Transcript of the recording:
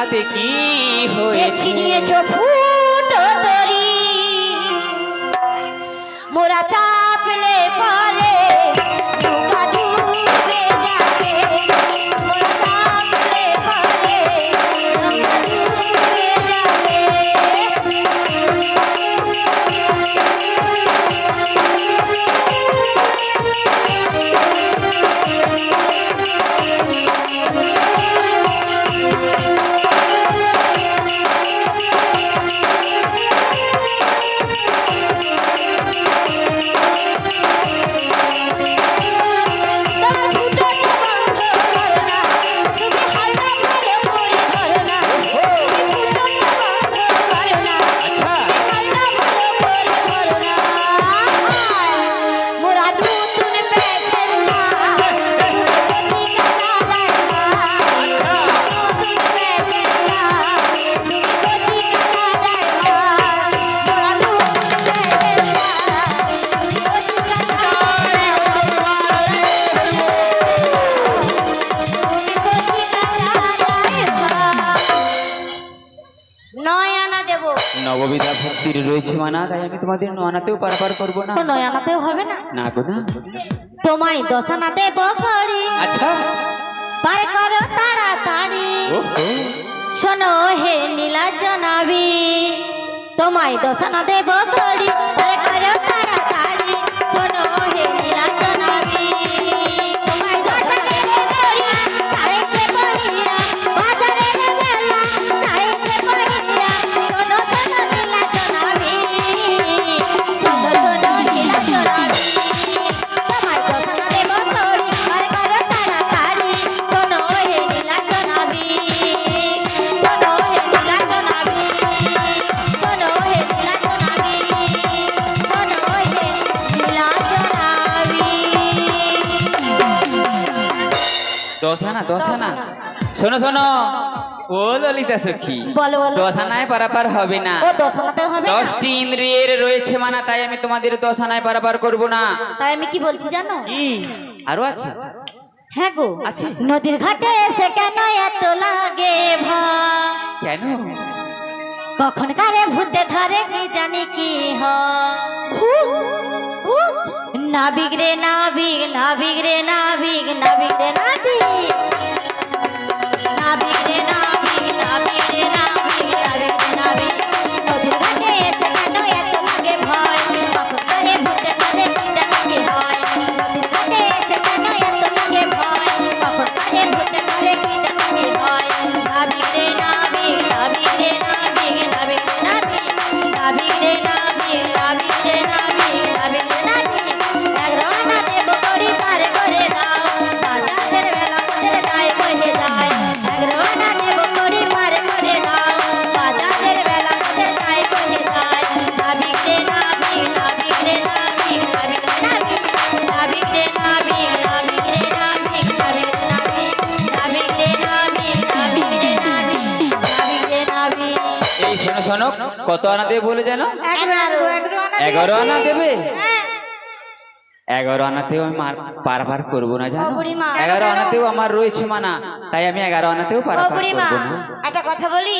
তাতে কি হয়েছে? ছিনিয়েছ ফুটো তরি। মোরা চাপলে পারে নয় আনা দেব। নববিধা ভক্তির রয়েছে মানা তাই আমি তোমাদের নয়নাতেও পারপার করব না। তো নয় আনাতেও হবে না? না গো না। তোমায় দশানা দেব করি আচ্ছা। পার করো তাড়াতাড়ি। শোনো হে নীলা জনাবি তোমায় দশানাতে দেব করো দশানা দশানা। শোনো শোনো। ও ললিতা সখী বলো বলো। দশানায় পারাপার হবে না। ও দশ হবে না? দশটি ইন্দ্রিয়ের রয়েছে মানা তাই আমি তোমাদের দশানায় পারাপার করব না। তাই আমি কি বলছি জানো? কি? আরও আছে? হ্যাঁ গো। আছে? নদীর ঘাটে এসে কেন এত লাগে ভয়? কেন? কখন কারে ভূতে ধরে কি জানি কি হয়? নাবিক রে নাবিক নাবিক রে নাবিক নাবিক রে নাবিক। এই শোনো শোনো কত আনা দেবে বলে জানো? এগারো আনা দেবে। হ্যাঁ। এগারো আনাতেও আমি পারাপার করব না জানো? এগারো আনাতেও আমার রয়েছে মানা তাই আমি এগারো আনাতেও পারাপার করব না। একটা কথা বলি?